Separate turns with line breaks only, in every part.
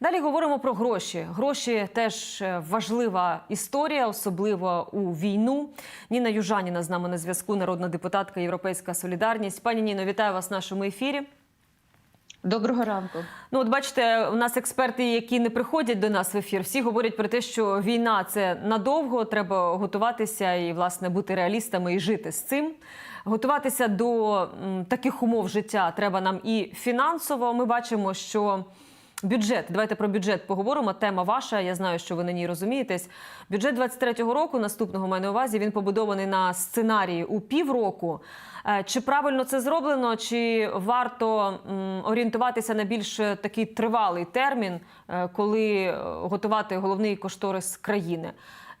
Далі говоримо про гроші. Гроші теж е, важлива історія, особливо у війну. Ніна Южаніна з нами на зв'язку, народна депутатка Європейська Солідарність. Пані Ніно, вітаю вас в нашому ефірі.
Доброго ранку.
Ну, от бачите, у нас експерти, які не приходять до нас в ефір, всі говорять про те, що війна це надовго. Треба готуватися і власне бути реалістами і жити з цим. Готуватися до таких умов життя треба нам і фінансово. Ми бачимо, що бюджет. Давайте про бюджет поговоримо. Тема ваша. Я знаю, що ви на ній розумієтесь. Бюджет 23-го року, наступного маю на увазі, він побудований на сценарії у півроку. Е, Чи правильно це зроблено, чи варто орієнтуватися на більш е, такий тривалий термін, е, коли готувати головний кошторис країни?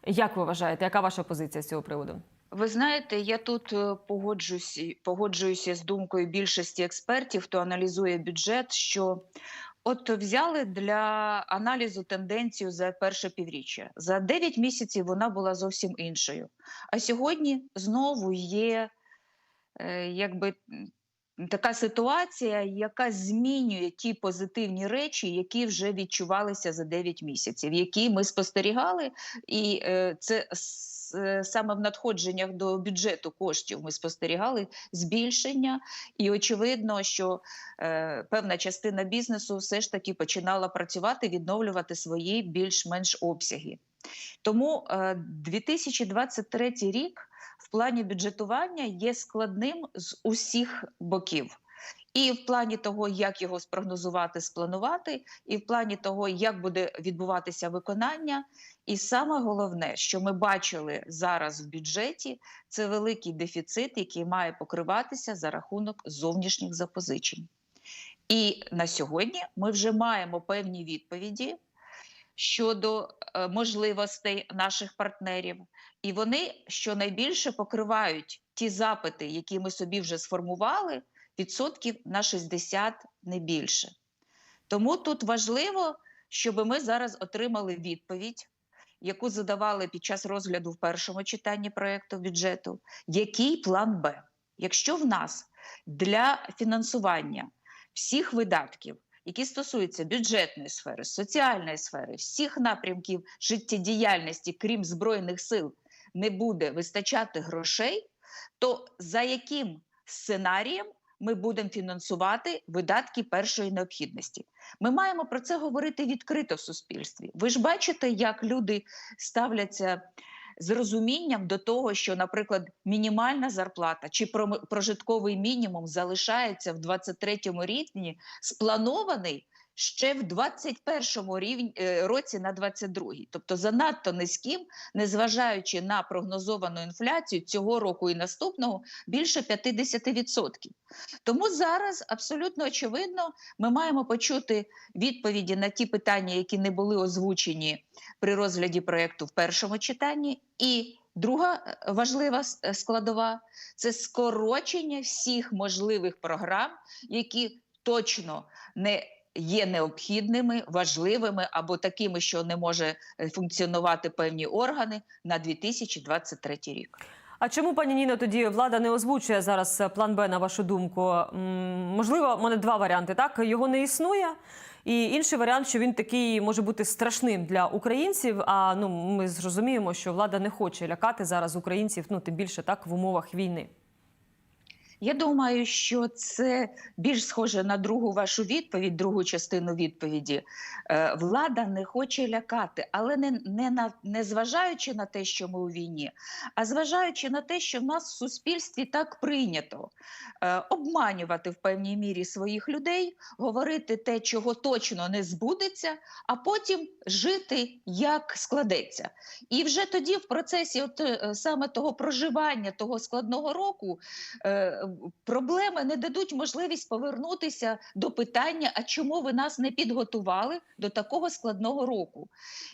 Як ви вважаєте, яка ваша позиція з цього приводу?
Ви знаєте, я тут погоджуюсь, погоджуюся з думкою більшості експертів, хто аналізує бюджет, що от взяли для аналізу тенденцію за перше півріччя. За 9 місяців вона була зовсім іншою. А сьогодні знову є е, якби. Така ситуація, яка змінює ті позитивні речі, які вже відчувалися за 9 місяців, які ми спостерігали, і е, це саме в надходженнях до бюджету коштів ми спостерігали збільшення, і очевидно, що е, певна частина бізнесу все ж таки починала працювати, відновлювати свої більш-менш обсяги. Тому е, 2023 рік в плані бюджетування є складним з усіх боків. І в плані того, як його спрогнозувати, спланувати, і в плані того, як буде відбуватися виконання. І саме головне, що ми бачили зараз в бюджеті, це великий дефіцит, який має покриватися за рахунок зовнішніх запозичень. І на сьогодні ми вже маємо певні відповіді щодо е, можливостей наших партнерів, і вони щонайбільше покривають ті запити, які ми собі вже сформували, відсотків на 60 не більше. Тому тут важливо, щоб ми зараз отримали відповідь, яку задавали під час розгляду в першому читанні проєкту бюджету, який план Б. Якщо в нас для фінансування всіх видатків, які стосуються бюджетної сфери, соціальної сфери, всіх напрямків життєдіяльності, крім збройних сил, не буде вистачати грошей, то за яким сценарієм ми будемо фінансувати видатки першої необхідності? Ми маємо про це говорити відкрито в суспільстві. Ви ж бачите, як люди ставляться з розумінням до того, що, наприклад, мінімальна зарплата чи прожитковий мінімум залишається в 23-му рівні, спланований ще в 21-му рівні, е, році на 22-й. Тобто занадто низьким, незважаючи на прогнозовану інфляцію цього року і наступного, більше 50%. Тому зараз абсолютно очевидно, ми маємо почути відповіді на ті питання, які не були озвучені при розгляді проєкту в першому читанні. І друга е, важлива е, складова це скорочення всіх можливих програм, які точно не є необхідними, важливими або такими, що не може е, функціонувати певні органи на 2023 рік.
А чому пані Ніно тоді влада не озвучує зараз е, план Б на вашу думку? Можливо, у мене два варіанти. Так його не існує. І інший варіант, що він такий може бути страшним для українців. А ну ми зрозуміємо, що влада не хоче лякати зараз українців, ну тим більше так в умовах війни.
Я думаю, що це більш схоже на другу вашу відповідь, другу частину відповіді. Е, влада не хоче лякати, але не, не, на, не зважаючи на те, що ми у війні, а зважаючи на те, що в нас в суспільстві так прийнято е, обманювати в певній мірі своїх людей, говорити те, чого точно не збудеться, а потім жити як складеться. І вже тоді, в процесі, от е, саме того проживання того складного року. Проблеми не дадуть можливість повернутися до питання, а чому ви нас не підготували до такого складного року.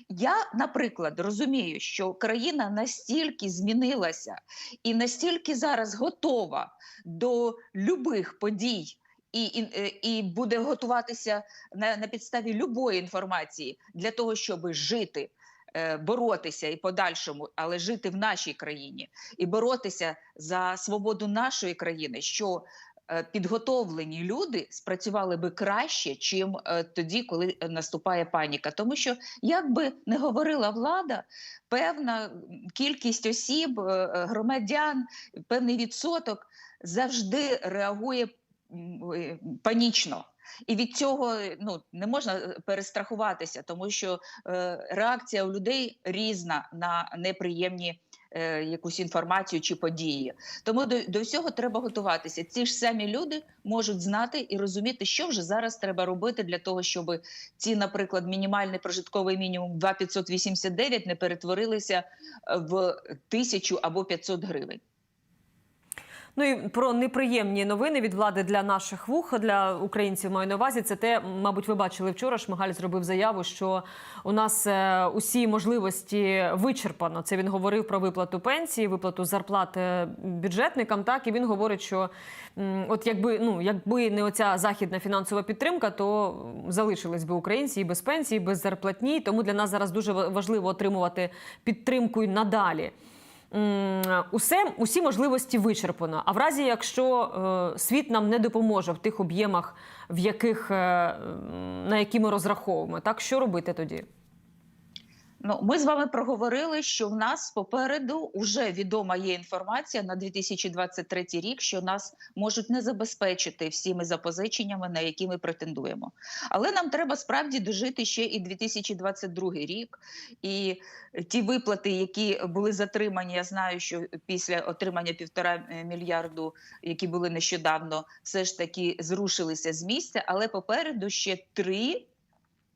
Я, наприклад, розумію, що країна настільки змінилася і настільки зараз готова до любих подій. І, і, е, і буде готуватися на, на підставі любої інформації для того, щоб жити боротися і подальшому, але жити в нашій країні і боротися за свободу нашої країни, що е, підготовлені люди спрацювали би краще, чим е, тоді, коли наступає паніка. Тому що, як би не говорила влада, певна кількість осіб, е, е, громадян, певний відсоток завжди реагує е, панічно. І від цього ну не можна е, перестрахуватися, тому що е, реакція у людей різна на неприємні е, якусь інформацію чи події. Тому до, до всього треба готуватися. Ці ж самі люди можуть знати і розуміти, що вже зараз треба робити для того, щоб ці, наприклад, мінімальний прожитковий мінімум 2,589 не перетворилися е, в тисячу або 500 гривень.
Ну і про неприємні новини від влади для наших вух для українців маю на увазі. Це те, мабуть, ви бачили вчора. Шмигаль зробив заяву, що у нас е, усі можливості вичерпано. Це він говорив про виплату пенсії, виплату зарплат е, бюджетникам. Так і він говорить, що от якби ну якби не оця західна фінансова підтримка, то залишились би українці і без пенсії, і без зарплатні. Тому для нас зараз дуже важливо отримувати підтримку й надалі. Усе усі можливості вичерпано. А в разі, якщо е, світ нам не допоможе в тих об'ємах, в яких е, на які ми розраховуємо, так що робити тоді?
Ну, ми з вами проговорили, що в нас попереду вже відома є інформація на 2023 рік, що нас можуть не забезпечити всіми запозиченнями, на які ми претендуємо. Але нам треба справді дожити ще і 2022 рік. І ті виплати, які були затримані, я знаю, що після отримання півтора е, мільярду, які були нещодавно, все ж таки зрушилися з місця. Але попереду ще три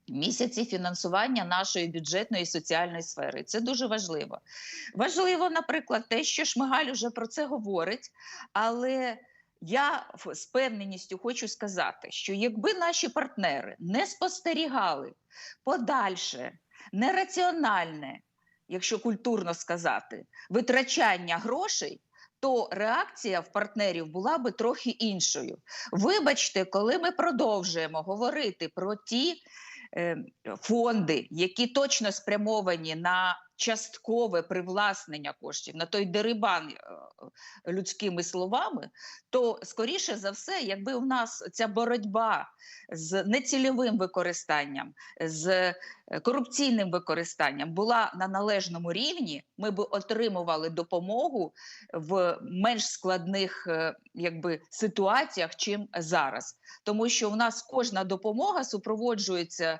місяці фінансування нашої бюджетної і соціальної сфери. Це дуже важливо. Важливо, наприклад, те, що Шмигаль вже про це говорить, але я з певненістю хочу сказати, що якби наші партнери не спостерігали подальше нераціональне, якщо культурно сказати, витрачання грошей. То реакція в партнерів була би трохи іншою. Вибачте, коли ми продовжуємо говорити про ті фонди, які точно спрямовані на часткове привласнення коштів, на той дерибан е, людськими словами, то скоріше за все, якби у нас ця боротьба з нецільовим використанням, з е, корупційним використанням була на належному рівні, ми б отримували допомогу в менш складних е, якби, ситуаціях, чим зараз. Тому що у нас кожна допомога супроводжується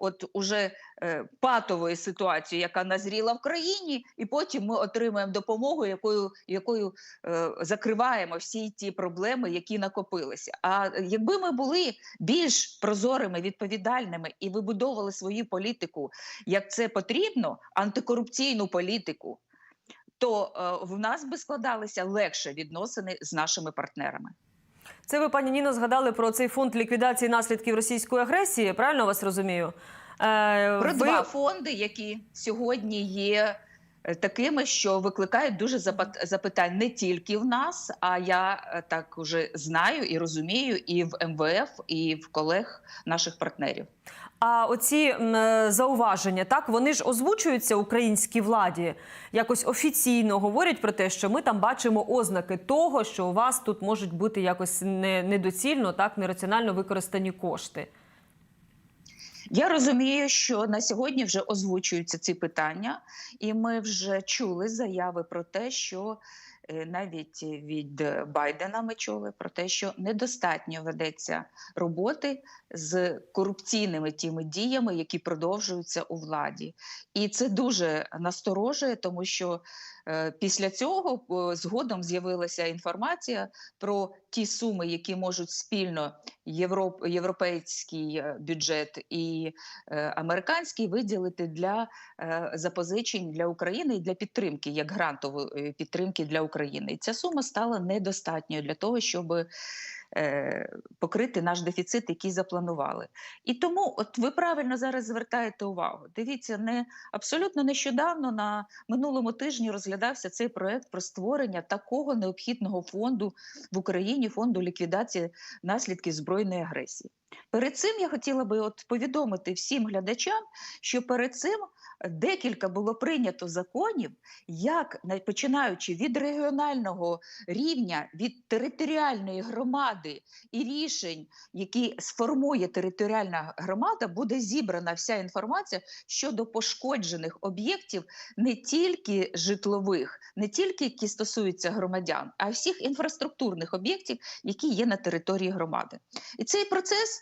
от уже е, патовою ситуацією, яка назріла в країні, і потім ми отримуємо допомогу, якою, якою е, закриваємо всі ті проблеми, які накопилися. А якби ми були більш прозорими, відповідальними і вибудовували свою політику, як це потрібно, антикорупційну політику. То е, в нас би складалися легше відносини з нашими партнерами.
Це ви, пані Ніно, згадали про цей фонд ліквідації наслідків російської агресії. Правильно вас розумію? Е,
Про
ви-
два фонди, які сьогодні є е, такими, що викликають дуже запит- запитань не тільки в нас, а я е, так уже знаю і розумію, і в МВФ, і в колег наших партнерів.
А оці зауваження, так вони ж озвучуються українській владі, якось офіційно говорять про те, що ми там бачимо ознаки того, що у вас тут можуть бути якось не, недоцільно, так нераціонально використані кошти.
Я розумію, що на сьогодні вже озвучуються ці питання, і ми вже чули заяви про те, що е, навіть від Байдена ми чули про те, що недостатньо ведеться роботи з корупційними тими діями, які продовжуються у владі. І це дуже насторожує, тому що після цього е, згодом з'явилася інформація про ті суми, які можуть спільно європ, європейський е, бюджет і е, американський виділити для е, запозичень для України і для підтримки, як грантової е, підтримки для України. І ця сума стала недостатньою для того, щоб е, покрити наш дефіцит, який запланували. І тому, от ви правильно зараз звертаєте увагу. Дивіться, не абсолютно нещодавно на минулому тижні розглядався цей проект про створення такого необхідного фонду в Україні фонду ліквідації наслідків збройної агресії. Перед цим я хотіла би от повідомити всім глядачам, що перед цим декілька було прийнято законів, як на- починаючи від регіонального рівня, від територіальної громади і рішень, які сформує територіальна громада, буде зібрана вся інформація щодо пошкоджених об'єктів не тільки житлових, не тільки які стосуються громадян, а всіх інфраструктурних об'єктів, які є на території громади. І цей процес.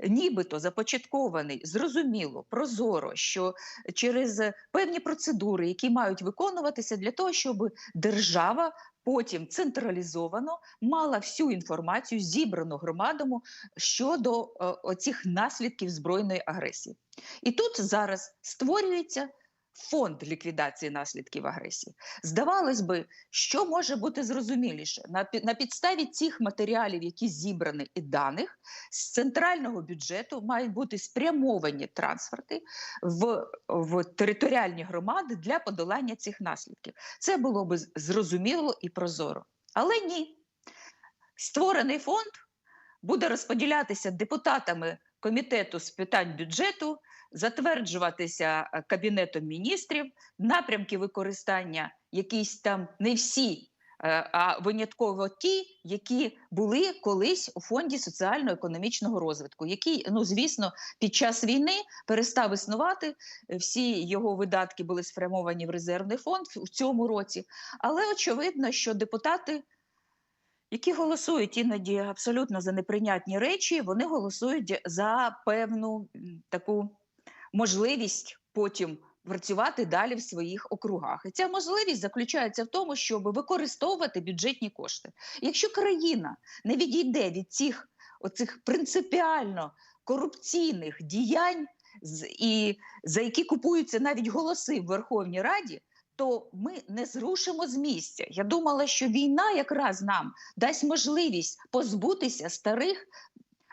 Нібито започаткований, зрозуміло, прозоро, що через певні процедури, які мають виконуватися для того, щоб держава потім централізовано мала всю інформацію, зібрану громадами щодо е, оцих наслідків збройної агресії. І тут зараз створюється фонд ліквідації наслідків агресії. Здавалось би, що може бути зрозуміліше на, на підставі цих матеріалів, які зібрані і даних, з центрального бюджету мають бути спрямовані трансферти в, в територіальні громади для подолання цих наслідків. Це було би зрозуміло і прозоро. Але ні. Створений фонд буде розподілятися депутатами комітету з питань бюджету, затверджуватися е, кабінетом міністрів, напрямки використання якісь там не всі, е, а винятково ті, які були колись у фонді соціально-економічного розвитку, який, ну звісно, під час війни перестав існувати. Всі його видатки були спрямовані в резервний фонд в цьому році. Але очевидно, що депутати які голосують іноді абсолютно за неприйнятні речі, вони голосують за певну таку можливість потім працювати далі в своїх округах. І ця можливість заключається в тому, щоб використовувати бюджетні кошти. Якщо країна не відійде від цих оцих принципіально корупційних діянь, і за які купуються навіть голоси в Верховній Раді. То ми не зрушимо з місця. Я думала, що війна якраз нам дасть можливість позбутися старих,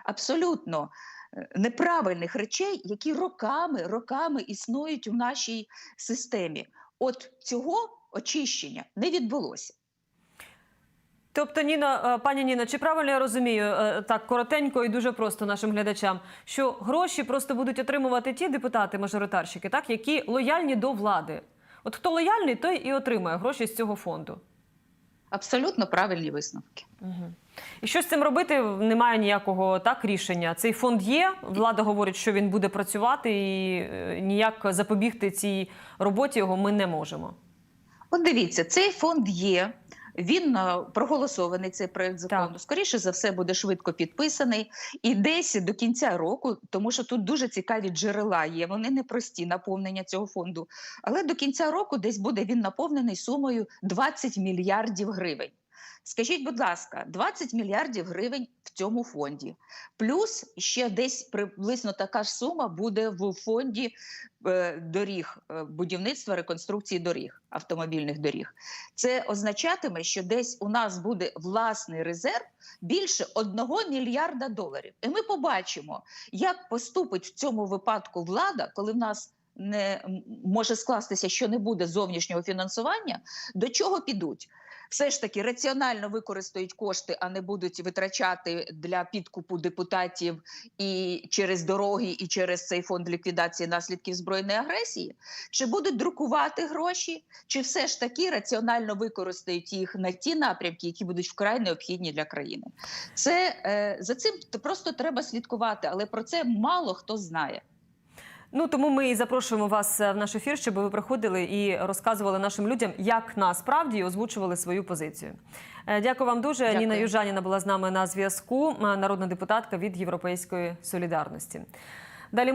абсолютно е, неправильних речей, які роками, роками існують у нашій системі. От цього очищення не відбулося.
Тобто, Ніна, е, пані Ніна, чи правильно я розумію е, так коротенько і дуже просто нашим глядачам, що гроші просто будуть отримувати ті депутати-мажоритарщики, так які лояльні до влади? От хто лояльний, той і отримає гроші з цього фонду.
Абсолютно правильні висновки.
Угу. І що з цим робити? Немає ніякого так рішення. Цей фонд є. Влада говорить, що він буде працювати, і е, ніяк запобігти цій роботі його ми не можемо.
От дивіться, цей фонд є. Він е, проголосований цей проект закону.
Так.
Скоріше за все буде швидко підписаний. І десь до кінця року, тому що тут дуже цікаві джерела є. Вони не прості наповнення цього фонду. Але до кінця року десь буде він наповнений сумою 20 мільярдів гривень. Скажіть, будь ласка, 20 мільярдів гривень в цьому фонді. Плюс ще десь приблизно така ж сума буде в фонді е, доріг, е, будівництва реконструкції доріг, автомобільних доріг. Це означатиме, що десь у нас буде власний резерв більше 1 мільярда доларів. І ми побачимо, як поступить в цьому випадку влада, коли в нас не може скластися, що не буде зовнішнього фінансування, до чого підуть. Все ж таки раціонально використають кошти, а не будуть витрачати для підкупу депутатів і через дороги, і через цей фонд ліквідації наслідків збройної агресії. Чи будуть друкувати гроші, чи все ж таки раціонально використають їх на ті напрямки, які будуть вкрай необхідні для країни? Це е, за цим просто треба слідкувати, але про це мало хто знає.
Ну тому ми і запрошуємо вас е, в наш ефір, щоб ви приходили і розказували нашим людям, як насправді озвучували свою позицію. Е, Дякую вам дуже.
Дякую.
Ніна Южаніна була з нами на зв'язку, е, народна депутатка від Європейської солідарності.